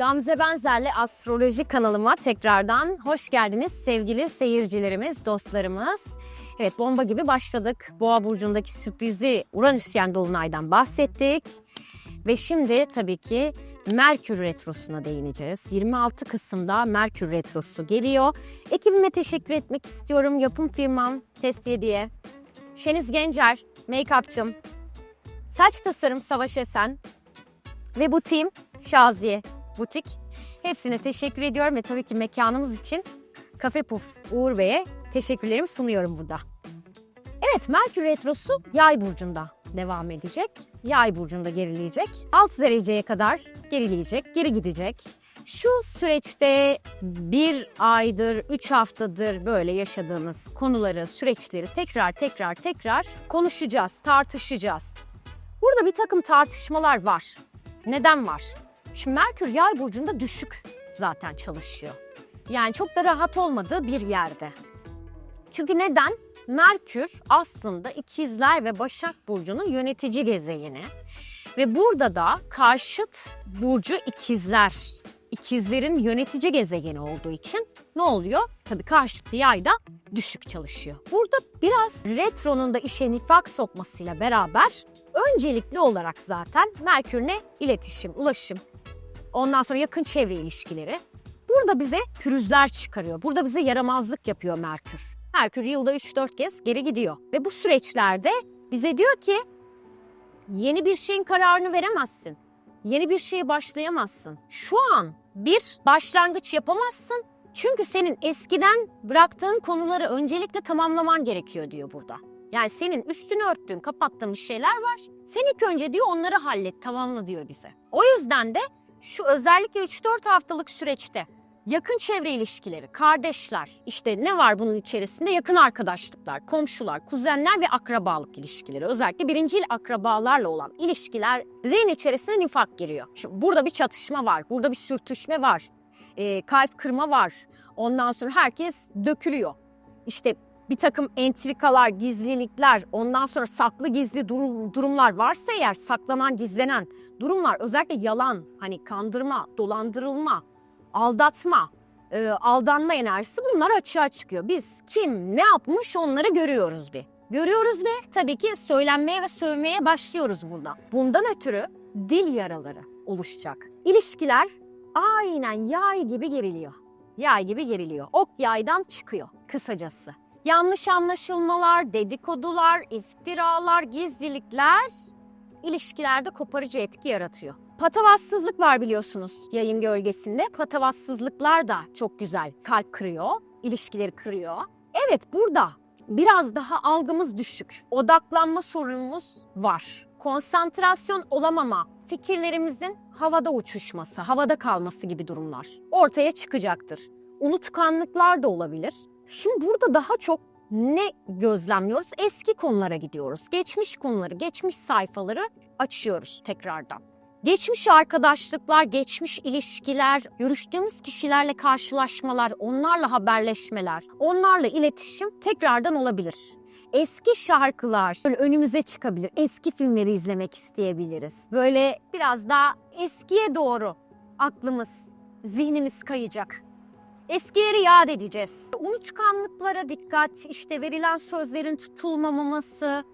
Gamze Benzer'le Astroloji kanalıma tekrardan hoş geldiniz sevgili seyircilerimiz, dostlarımız. Evet bomba gibi başladık. Boğa burcundaki sürprizi Uranüsyen dolunaydan bahsettik. Ve şimdi tabii ki Merkür Retrosu'na değineceğiz. 26 Kasım'da Merkür Retrosu geliyor. Ekibime teşekkür etmek istiyorum. Yapım firmam Testiye diye. Şeniz Gencer, make-upçım. Saç tasarım Savaş Esen. Ve bu team Şaziye Butik. Hepsine teşekkür ediyorum ve tabii ki mekanımız için Kafe Puf Uğur Bey'e teşekkürlerimi sunuyorum burada. Evet Merkür Retrosu Yay burcunda devam edecek. Yay burcunda gerileyecek. 6 dereceye kadar gerileyecek, geri gidecek. Şu süreçte bir aydır, üç haftadır böyle yaşadığımız konuları, süreçleri tekrar tekrar tekrar konuşacağız, tartışacağız. Burada bir takım tartışmalar var. Neden var? Şimdi Merkür yay burcunda düşük zaten çalışıyor. Yani çok da rahat olmadığı bir yerde. Çünkü neden? Merkür aslında ikizler ve Başak Burcu'nun yönetici gezegeni. Ve burada da karşıt burcu ikizler. İkizlerin yönetici gezegeni olduğu için ne oluyor? Tabii karşıtı yayda düşük çalışıyor. Burada biraz retronun da işe nifak sokmasıyla beraber öncelikli olarak zaten Merkür ne? İletişim, ulaşım, ondan sonra yakın çevre ilişkileri. Burada bize pürüzler çıkarıyor. Burada bize yaramazlık yapıyor Merkür. Merkür yılda 3-4 kez geri gidiyor. Ve bu süreçlerde bize diyor ki yeni bir şeyin kararını veremezsin. Yeni bir şeye başlayamazsın. Şu an bir başlangıç yapamazsın. Çünkü senin eskiden bıraktığın konuları öncelikle tamamlaman gerekiyor diyor burada. Yani senin üstünü örttüğün, kapattığın şeyler var. Sen ilk önce diyor onları hallet, tamamla diyor bize. O yüzden de şu özellikle 3-4 haftalık süreçte yakın çevre ilişkileri, kardeşler, işte ne var bunun içerisinde? Yakın arkadaşlıklar, komşular, kuzenler ve akrabalık ilişkileri. Özellikle birincil akrabalarla olan ilişkilerin içerisine nifak giriyor. Şu, burada bir çatışma var, burada bir sürtüşme var, e, kalp kırma var. Ondan sonra herkes dökülüyor. İşte bir takım entrikalar, gizlilikler, ondan sonra saklı gizli durum, durumlar varsa eğer saklanan, gizlenen durumlar özellikle yalan, hani kandırma, dolandırılma, aldatma, e, aldanma enerjisi bunlar açığa çıkıyor. Biz kim ne yapmış onları görüyoruz bir. Görüyoruz ve tabii ki söylenmeye ve sövmeye başlıyoruz bundan. Bundan ötürü dil yaraları oluşacak. İlişkiler aynen yay gibi geriliyor. Yay gibi geriliyor. Ok yaydan çıkıyor kısacası. Yanlış anlaşılmalar, dedikodular, iftiralar, gizlilikler ilişkilerde koparıcı etki yaratıyor. Patavatsızlık var biliyorsunuz yayın gölgesinde. Patavatsızlıklar da çok güzel. Kalp kırıyor, ilişkileri kırıyor. Evet burada biraz daha algımız düşük. Odaklanma sorunumuz var. Konsantrasyon olamama, fikirlerimizin havada uçuşması, havada kalması gibi durumlar ortaya çıkacaktır. Unutkanlıklar da olabilir. Şimdi burada daha çok ne gözlemliyoruz? Eski konulara gidiyoruz. Geçmiş konuları, geçmiş sayfaları açıyoruz tekrardan. Geçmiş arkadaşlıklar, geçmiş ilişkiler, görüştüğümüz kişilerle karşılaşmalar, onlarla haberleşmeler, onlarla iletişim tekrardan olabilir. Eski şarkılar böyle önümüze çıkabilir. Eski filmleri izlemek isteyebiliriz. Böyle biraz daha eskiye doğru aklımız, zihnimiz kayacak. Eskileri yad edeceğiz. Unutkanlıklara dikkat, işte verilen sözlerin tutulmaması,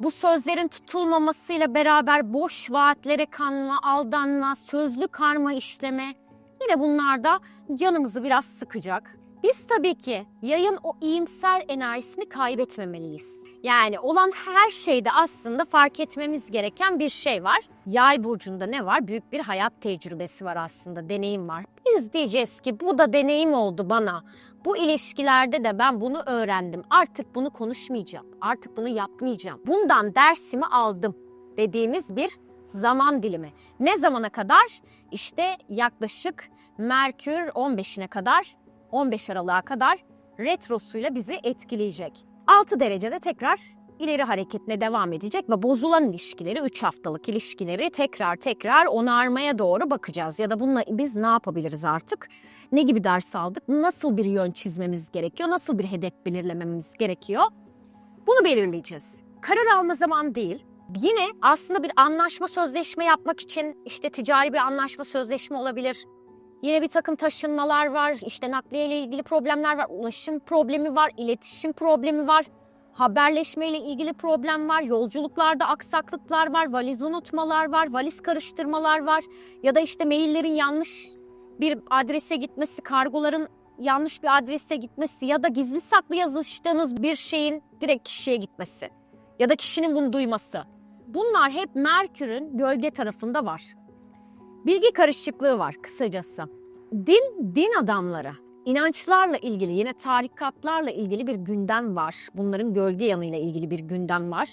bu sözlerin tutulmamasıyla beraber boş vaatlere kanma, aldanma, sözlü karma işleme yine bunlar da canımızı biraz sıkacak. Biz tabii ki yayın o iyimser enerjisini kaybetmemeliyiz. Yani olan her şeyde aslında fark etmemiz gereken bir şey var. Yay burcunda ne var? Büyük bir hayat tecrübesi var aslında, deneyim var. Biz diyeceğiz ki bu da deneyim oldu bana. Bu ilişkilerde de ben bunu öğrendim. Artık bunu konuşmayacağım. Artık bunu yapmayacağım. Bundan dersimi aldım dediğimiz bir zaman dilimi. Ne zamana kadar? İşte yaklaşık Merkür 15'ine kadar, 15 Aralık'a kadar retrosuyla bizi etkileyecek. 6 derecede tekrar ileri hareketine devam edecek ve bozulan ilişkileri, 3 haftalık ilişkileri tekrar tekrar onarmaya doğru bakacağız. Ya da bununla biz ne yapabiliriz artık? Ne gibi ders aldık? Nasıl bir yön çizmemiz gerekiyor? Nasıl bir hedef belirlememiz gerekiyor? Bunu belirleyeceğiz. Karar alma zaman değil. Yine aslında bir anlaşma sözleşme yapmak için işte ticari bir anlaşma sözleşme olabilir. Yine bir takım taşınmalar var, işte nakliye ile ilgili problemler var, ulaşım problemi var, iletişim problemi var, haberleşme ile ilgili problem var, yolculuklarda aksaklıklar var, valiz unutmalar var, valiz karıştırmalar var ya da işte maillerin yanlış bir adrese gitmesi, kargoların yanlış bir adrese gitmesi ya da gizli saklı yazıştığınız bir şeyin direkt kişiye gitmesi ya da kişinin bunu duyması. Bunlar hep Merkür'ün gölge tarafında var. Bilgi karışıklığı var kısacası. Din, din adamları, inançlarla ilgili yine tarikatlarla ilgili bir gündem var. Bunların gölge yanıyla ilgili bir gündem var.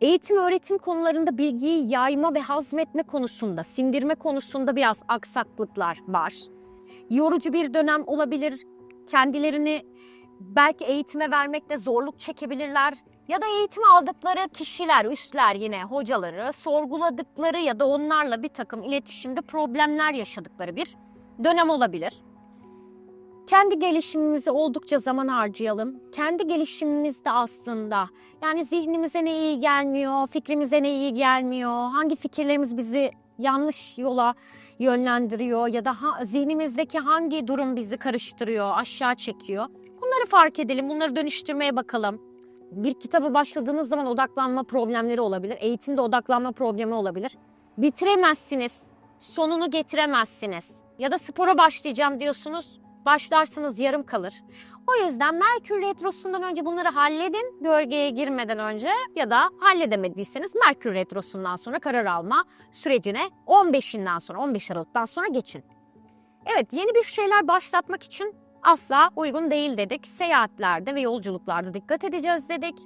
Eğitim öğretim konularında bilgiyi yayma ve hazmetme konusunda, sindirme konusunda biraz aksaklıklar var. Yorucu bir dönem olabilir. Kendilerini belki eğitime vermekte zorluk çekebilirler. Ya da eğitim aldıkları kişiler, üstler yine hocaları sorguladıkları ya da onlarla bir takım iletişimde problemler yaşadıkları bir dönem olabilir. Kendi gelişimimize oldukça zaman harcayalım. Kendi gelişimimizde aslında yani zihnimize ne iyi gelmiyor, fikrimize ne iyi gelmiyor, hangi fikirlerimiz bizi yanlış yola yönlendiriyor ya da ha, zihnimizdeki hangi durum bizi karıştırıyor, aşağı çekiyor. Bunları fark edelim, bunları dönüştürmeye bakalım. Bir kitaba başladığınız zaman odaklanma problemleri olabilir. Eğitimde odaklanma problemi olabilir. Bitiremezsiniz, sonunu getiremezsiniz. Ya da spora başlayacağım diyorsunuz, başlarsınız yarım kalır. O yüzden Merkür Retrosu'ndan önce bunları halledin. Gölgeye girmeden önce ya da halledemediyseniz Merkür Retrosu'ndan sonra karar alma sürecine 15'inden sonra 15 Aralık'tan sonra geçin. Evet yeni bir şeyler başlatmak için asla uygun değil dedik. Seyahatlerde ve yolculuklarda dikkat edeceğiz dedik.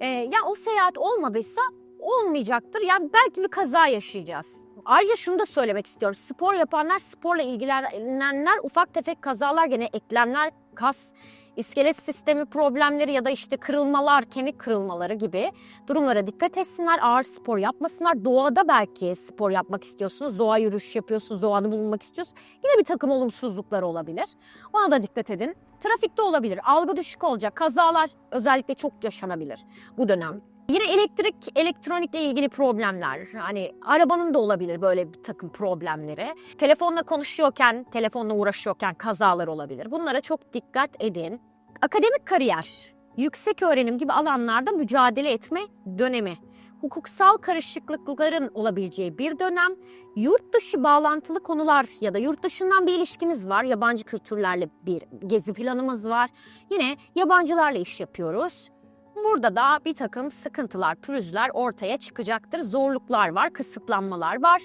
Ee, ya o seyahat olmadıysa olmayacaktır. Yani belki bir kaza yaşayacağız. Ayrıca şunu da söylemek istiyorum. Spor yapanlar, sporla ilgilenenler ufak tefek kazalar gene eklemler, kas, iskelet sistemi problemleri ya da işte kırılmalar, kemik kırılmaları gibi durumlara dikkat etsinler. Ağır spor yapmasınlar. Doğada belki spor yapmak istiyorsunuz. Doğa yürüyüş yapıyorsunuz, doğanı bulunmak istiyorsunuz. Yine bir takım olumsuzluklar olabilir. Ona da dikkat edin. Trafikte olabilir, algı düşük olacak, kazalar özellikle çok yaşanabilir bu dönem. Yine elektrik, elektronikle ilgili problemler. Hani arabanın da olabilir böyle bir takım problemleri. Telefonla konuşuyorken, telefonla uğraşıyorken kazalar olabilir. Bunlara çok dikkat edin. Akademik kariyer, yüksek öğrenim gibi alanlarda mücadele etme dönemi. Hukuksal karışıklıkların olabileceği bir dönem, yurt dışı bağlantılı konular ya da yurt dışından bir ilişkimiz var, yabancı kültürlerle bir gezi planımız var. Yine yabancılarla iş yapıyoruz. Burada da bir takım sıkıntılar, pürüzler ortaya çıkacaktır. Zorluklar var, kısıtlanmalar var.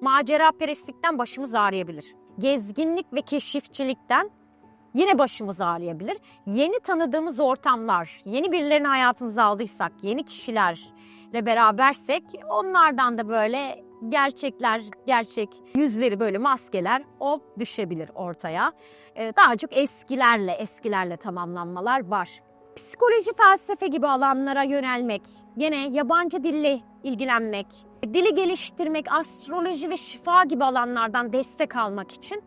Macera perestlikten başımız ağrıyabilir. Gezginlik ve keşifçilikten yine başımız ağrıyabilir. Yeni tanıdığımız ortamlar, yeni birilerini hayatımıza aldıysak, yeni kişilerle berabersek onlardan da böyle gerçekler, gerçek yüzleri böyle maskeler o düşebilir ortaya. Ee, Daha çok eskilerle, eskilerle tamamlanmalar var psikoloji, felsefe gibi alanlara yönelmek, gene yabancı dille ilgilenmek, dili geliştirmek, astroloji ve şifa gibi alanlardan destek almak için,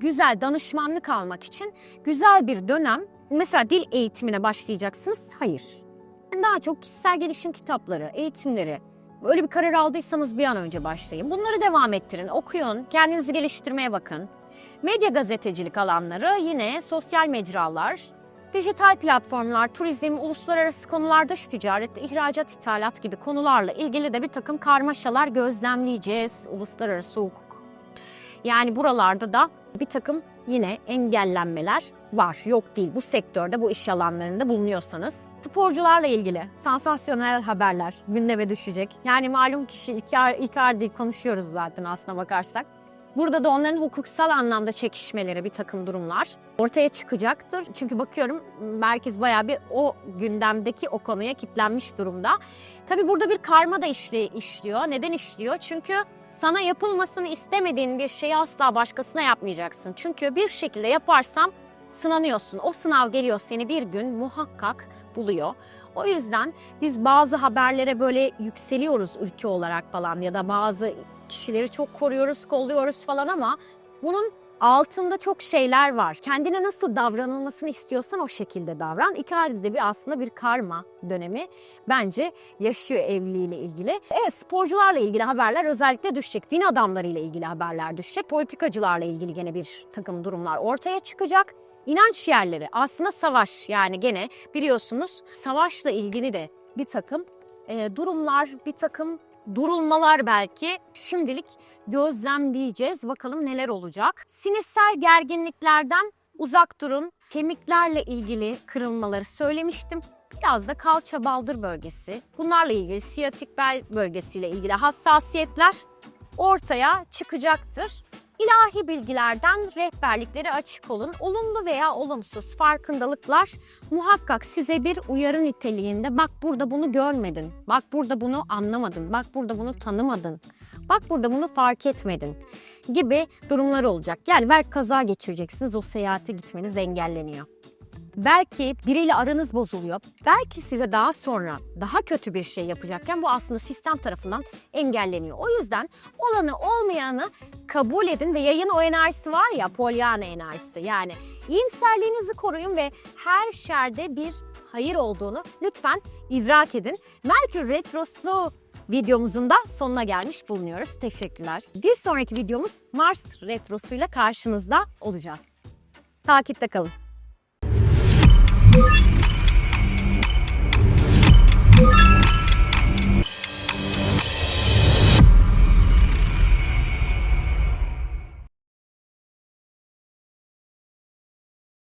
güzel danışmanlık almak için güzel bir dönem. Mesela dil eğitimine başlayacaksınız. Hayır. Daha çok kişisel gelişim kitapları, eğitimleri, Öyle bir karar aldıysanız bir an önce başlayın. Bunları devam ettirin, okuyun, kendinizi geliştirmeye bakın. Medya gazetecilik alanları yine sosyal mecralar, Dijital platformlar, turizm, uluslararası konular, dış ticaret, ihracat, ithalat gibi konularla ilgili de bir takım karmaşalar gözlemleyeceğiz. Uluslararası hukuk. Yani buralarda da bir takım yine engellenmeler var. Yok değil bu sektörde, bu iş alanlarında bulunuyorsanız. Sporcularla ilgili sansasyonel haberler gündeme düşecek. Yani malum kişi Icardi konuşuyoruz zaten aslına bakarsak. Burada da onların hukuksal anlamda çekişmeleri bir takım durumlar ortaya çıkacaktır. Çünkü bakıyorum merkez bayağı bir o gündemdeki o konuya kitlenmiş durumda. Tabii burada bir karma da işli, işliyor. Neden işliyor? Çünkü sana yapılmasını istemediğin bir şeyi asla başkasına yapmayacaksın. Çünkü bir şekilde yaparsam sınanıyorsun. O sınav geliyor seni bir gün muhakkak buluyor. O yüzden biz bazı haberlere böyle yükseliyoruz ülke olarak falan ya da bazı kişileri çok koruyoruz, kolluyoruz falan ama bunun altında çok şeyler var. Kendine nasıl davranılmasını istiyorsan o şekilde davran. İkari de bir aslında bir karma dönemi bence yaşıyor evliliğiyle ilgili. Evet sporcularla ilgili haberler özellikle düşecek. Din adamlarıyla ilgili haberler düşecek. Politikacılarla ilgili gene bir takım durumlar ortaya çıkacak. İnanç yerleri aslında savaş yani gene biliyorsunuz savaşla ilgili de bir takım e, durumlar, bir takım durulmalar belki şimdilik gözlemleyeceğiz. Bakalım neler olacak. Sinirsel gerginliklerden uzak durun. Kemiklerle ilgili kırılmaları söylemiştim. Biraz da kalça baldır bölgesi. Bunlarla ilgili siyatik bel bölgesiyle ilgili hassasiyetler ortaya çıkacaktır. İlahi bilgilerden rehberlikleri açık olun. Olumlu veya olumsuz farkındalıklar muhakkak size bir uyarı niteliğinde bak burada bunu görmedin, bak burada bunu anlamadın, bak burada bunu tanımadın, bak burada bunu fark etmedin gibi durumlar olacak. Yani belki kaza geçireceksiniz, o seyahate gitmeniz engelleniyor. Belki biriyle aranız bozuluyor. Belki size daha sonra daha kötü bir şey yapacakken bu aslında sistem tarafından engelleniyor. O yüzden olanı olmayanı kabul edin ve yayın o enerjisi var ya Pollyanna enerjisi. Yani iyimserliğinizi koruyun ve her şerde bir hayır olduğunu lütfen idrak edin. Merkür Retrosu videomuzun da sonuna gelmiş bulunuyoruz. Teşekkürler. Bir sonraki videomuz Mars Retrosu'yla karşınızda olacağız. Takipte kalın. Thank you.